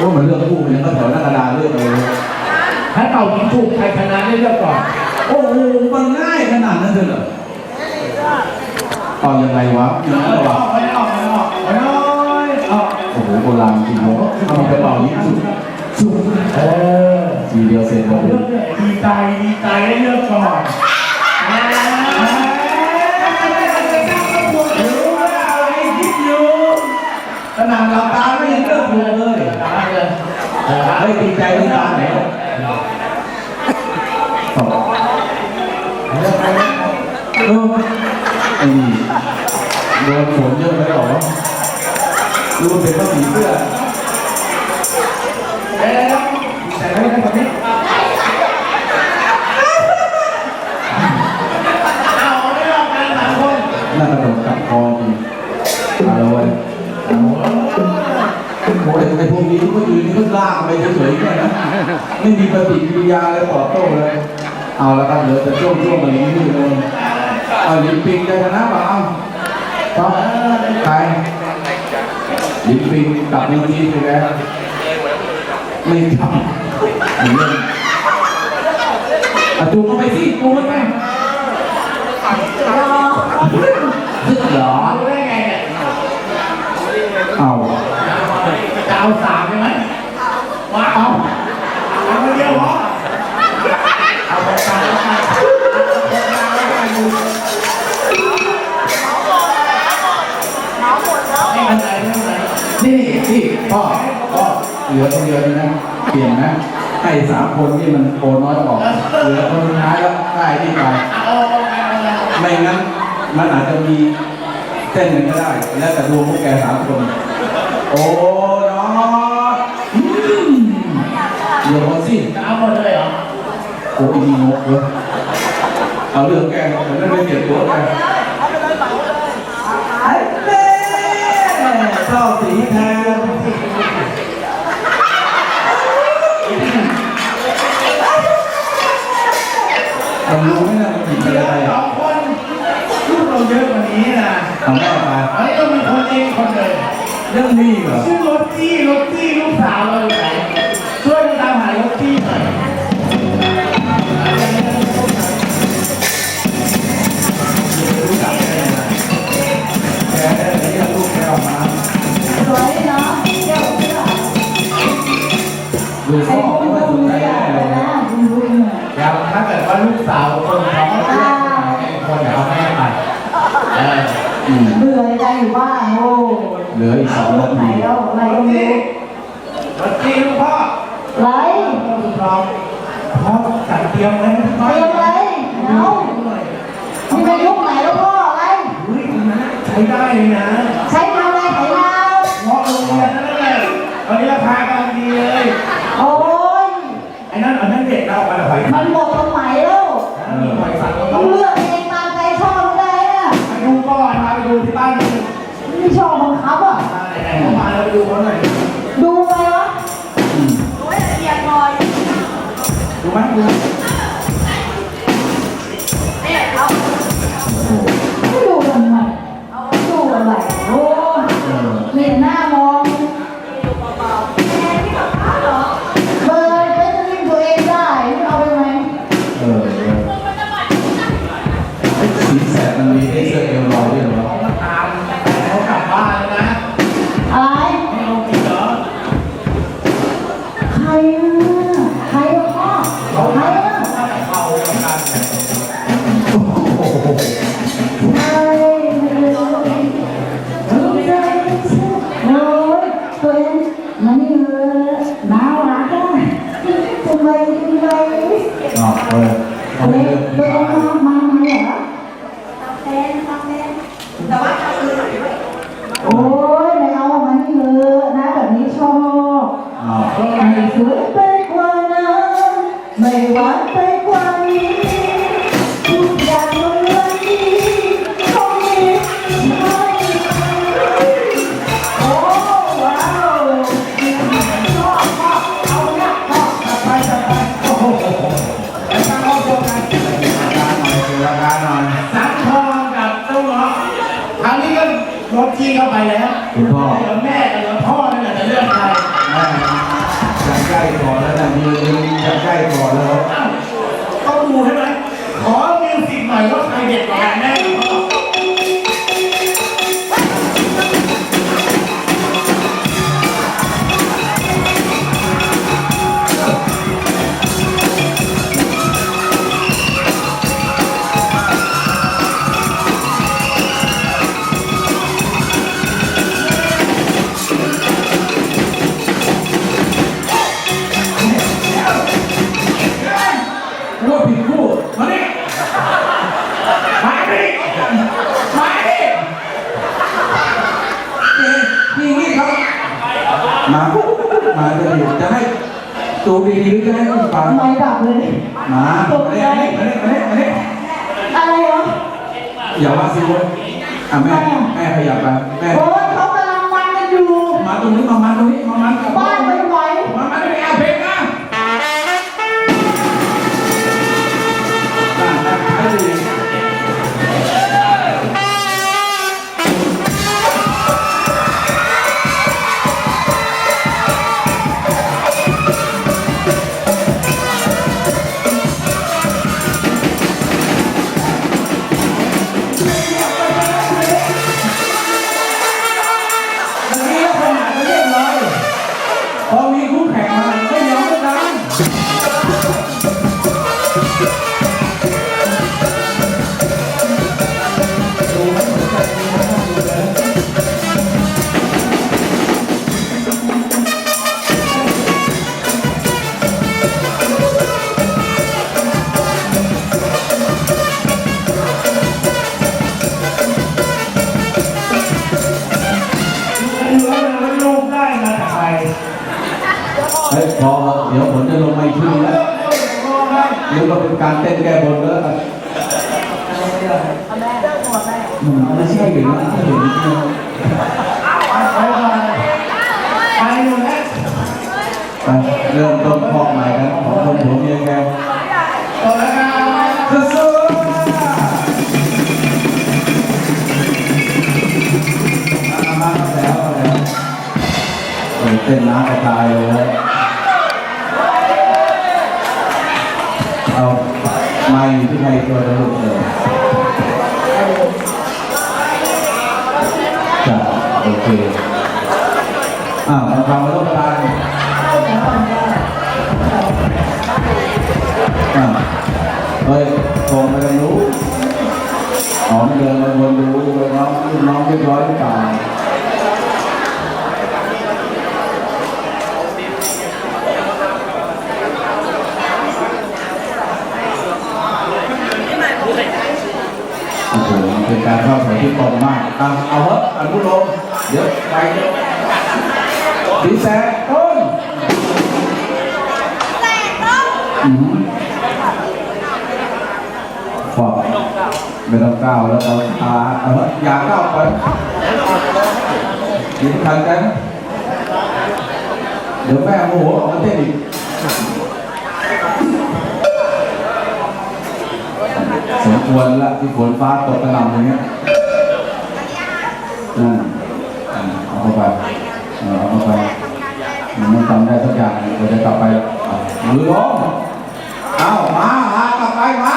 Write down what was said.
อ้เหมือนเรื่องคู่มันยังก็แถวหน้ากระดาเรื่องเลยถ้าเต่ายิงถูกใครชนะได้เลือกก่อน โอ้โหมันง่ายขนาดนั้นเลยเหรอเอายังไงวะยังไงไม่อวะไม่ออกไม่ออกไม่ออกโอ้โหโบราณจริงเลยเอามันไปเป่ายิงสุดสุดเออทีเดียวเสร็จเลยเลือกเนี่ยดีใจดีใจได้เลือกก่อนรู้ว่าอะไรคิดอยู่ขนาดเราตาไม่ยังเลิกเลยเลยตายเลย เฮ้ยดีใจด้วยตาไหนตอบเลือกไปนะเออไอ้นี่โดนฝนเยอะไปหรอรู้เป็นข้าผีเสื้อเอ้ยแต่ไม่ได้คนนี้เอาไม่ออกกันสามคนน่ากระโดดกัดคอจริงเอาละเว้ยโอ้ยไอ้พวกนี้ก็ยืนนี่ก็ลาก ไปเฉยๆแค่นั้นไม่มีปฏิกิริยาอะไรตอบโต้เลย เอาละครับเหลือแต่ช่วงช่วงมันนี้เลยเอาลิมปิงจะชนะเปล่าเอ้าครับใครลิมปิงกลับเมื่อกี้ไปแล้วไม่ทำเหมือนเดิมอะจูงเข้าไปสิจูงเข้าไปเหรอรู้ได้ไงเอาเอาสา นไรนี่นี่พ่อพ่อเหลือคนเดียวนี่นะเปลี่ยนนะให้สามคนที่มันโอนน้อยออก เหลือคนสุดท้ายแล้วได้ที่ไปเอาเอาเอาเอาไม่งั้นมันอาจจะมีเส้นหนึ่งก็ได้ แล้วแต่ดวงพวกแกสามคน โอ้น้องอืมเดี๋ยวก่อนสิจะเอาหมดเลยเหรอโอ้ยงกเลยเอาเรื่องแกแต่ไม่ได้เปลี่ยนตัวแก เจ้าสีแทนเรารู้ไหมนะมันผิดเหลือะอไรสออะงคนลูกเราเยอะกว่านี้นะทำแม่มาเฮ้ยต้องมีคนเองคนเดียวเรื่องนี้เหรอชื่อรถจี้รถจี้ลูกสาวเราอยู่ไหนช่วยกัน อใจอยู่บ้านโอ้เหลืออีกสองนาไหนทีแล้วอะไรก็ไม่รู้รถจี้ลูกพ่อไรต้องพร้อมพ่อจัดเตรียมไว้ให้พ่อเตรียมอะไรเอานี่เป็นยุคไหนแล้วพ่ออะไร เฮ้ยนะใช้ได้เลยนะใช้ทำอะไรไถนาเหมาะโรงเรียนนั่นแหละตอนนี้ราคากำลังดีเลย โอ้ยไอ้นั่นอันนั้นเด็กเราเอาไปหอย มันหมด อ๋อเออเอาตัวไปเอเรื่งองตัวเองมามาเหรอโอ้ยไม่เอามานนี่เลยนะแบบนี้ชอบไม่สวยไปกว่านั้นไม่หวานไปกว่านี้ รถจี้เข้าไปแล้วคุณพ่อ เหลือแม่กับเหลือพ่อนั่นแหละจะเลือกใครอ่าจใกล้ก่อนแล้วนะมือจะใกล้ก่อนแล้ว อ้าวดูใช่ไหมขอมิวสิกหม่อยว่าใครเด็ดกว่าแน่ ตูดีๆหรือจะให้คุณฟังไม่ดับเลย มามาดิมาดิมาดิมาดิมาดิอะไรวะอย่าว่าสิเว้ยอะแม่แม่ขยับไปแม่โอ้ยเขากำลังมันกันอยู่ มาตรงนี้มามาตรงนี้มามากับบ้านไม่ไเฮ้ยพอเดี๋ยวผมจะลงมาอีกทีแล้วโอ้ได้หรือว่าเป็นการเต้นแก้บนแล้วกันมันไม่ใช่อย่าเห็นนี่นะไปก่อนไปไปเริ่มต้นพอกใหม่กันของคนผมเองแกต่อแล้วกันสู้มาแล้วแล้วเต้นน้ำกระจายเลย อเคอ้าวทำมาลูกตาลอะเฮ้ยโทรมากันรู้อ๋อมเดินมาวนดูว่าน้องน้องเรียบร้อยหรือเปล่าโอ้โหเป็นการเข้าแถวที่ตรงมากอะเอาเถอะอนุโลม เดี๋ยวไปเดี๋ยวดีแสต้นอืมฟอกไม่ต้องก้าวแล้วเราตาเอออย่าก้าวไปยินทันกัน เดี๋ยวแม่โมโหออกมาเต้นอีกสมควรละที่ฝนฟ้าตกกระหน่ำอย่างเงี้ยนั่นอะ เอาเข้าไปเอาเข้าไปมันทำได้สักอย่างเราจะกลับไปอะมือลงเอามาหากลับไปมา